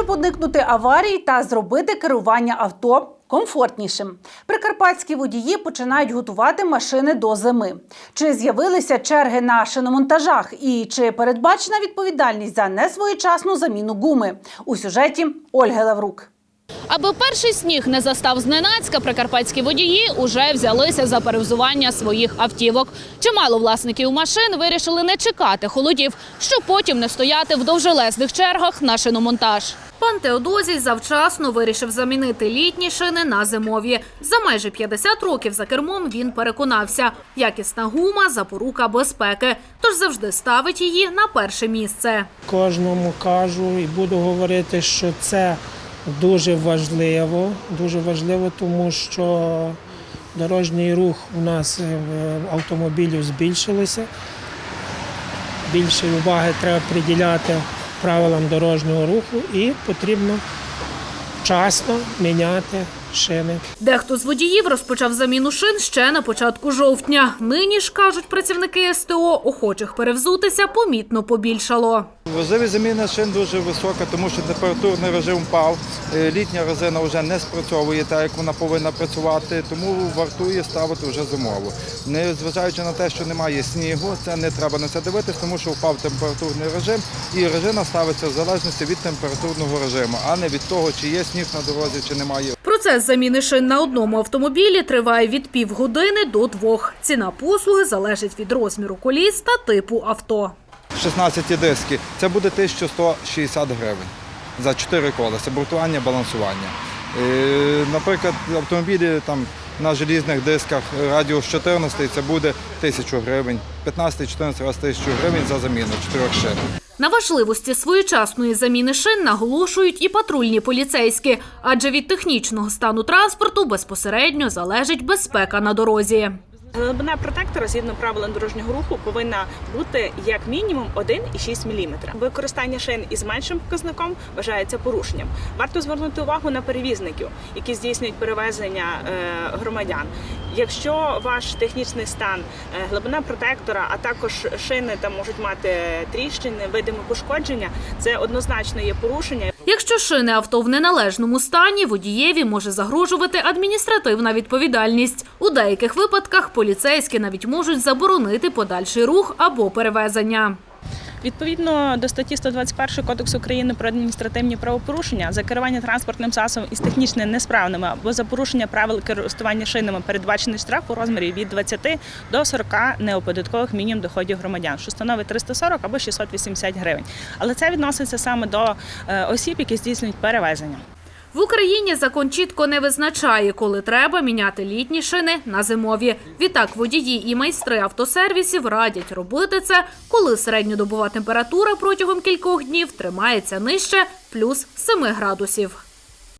щоб уникнути аварій та зробити керування авто комфортнішим. Прикарпатські водії починають готувати машини до зими. Чи з'явилися черги на шиномонтажах і чи передбачена відповідальність за несвоєчасну заміну гуми? У сюжеті Ольги Лаврук. Аби перший сніг не застав зненацька, прикарпатські водії уже взялися за перевзування своїх автівок. Чимало власників машин вирішили не чекати холодів, щоб потім не стояти в довжелезних чергах на шиномонтаж. Пан Теодозій завчасно вирішив замінити літні шини на зимові. За майже 50 років за кермом він переконався, якісна гума – запорука безпеки, тож завжди ставить її на перше місце. Кожному кажу і буду говорити, що це дуже важливо. Дуже важливо, тому що дорожній рух у нас е, автомобілів збільшилося. Більше уваги треба приділяти правилам дорожнього руху і потрібно вчасно міняти шини. Дехто з водіїв розпочав заміну шин ще на початку жовтня. Нині ж, кажуть працівники СТО, охочих перевзутися помітно побільшало. Важливість заміни шин дуже висока, тому що температурний режим впав. Е, Літня резина вже не спрацьовує так, як вона повинна працювати, тому вартує ставити вже зимову. Незважаючи на те, що немає снігу, це не треба на це дивитися, тому що впав температурний режим, і резина ставиться в залежності від температурного режиму, а не від того, чи є сніг на дорозі, чи немає. Процес заміни шин на одному автомобілі триває від півгодини до двох. Ціна послуги залежить від розміру коліс та типу авто. 16 диски, це буде 1160 гривень за 4 колеса, бортування, балансування. Е, Наприклад, автомобілі там на желізних дисках радіус 14 це буде 1000 гривень, 15-14 раз 1000 гривень за заміну 4 шин. На важливості своєчасної заміни шин наголошують і патрульні поліцейські, адже від технічного стану транспорту безпосередньо залежить безпека на дорозі. Глибина протектора згідно правилам дорожнього руху повинна бути як мінімум 1,6 мм. Використання шин із меншим показником вважається порушенням. Варто звернути увагу на перевізників, які здійснюють перевезення е, громадян. Якщо ваш технічний стан, е, глибина протектора, а також шини там можуть мати тріщини, видиме пошкодження, це однозначно є порушення. Якщо шини авто в неналежному стані, водієві може загрожувати адміністративна відповідальність. У деяких випадках поліцейські навіть можуть заборонити подальший рух або перевезення. Відповідно до статті 121 Кодексу України про адміністративні правопорушення за керування транспортним засобом із технічно несправними або за порушення правил користування шинами передбачений штраф у розмірі від 20 до 40 неоподаткових мінімум доходів громадян, що становить 340 або 680 гривень. Але це відноситься саме до е, осіб, які здійснюють перевезення. В Україні закон чітко не визначає, коли треба міняти літні шини на зимові. Відтак водії і майстри автосервісів радять робити це, коли середньодобова температура протягом кількох днів тримається нижче плюс 7 градусів.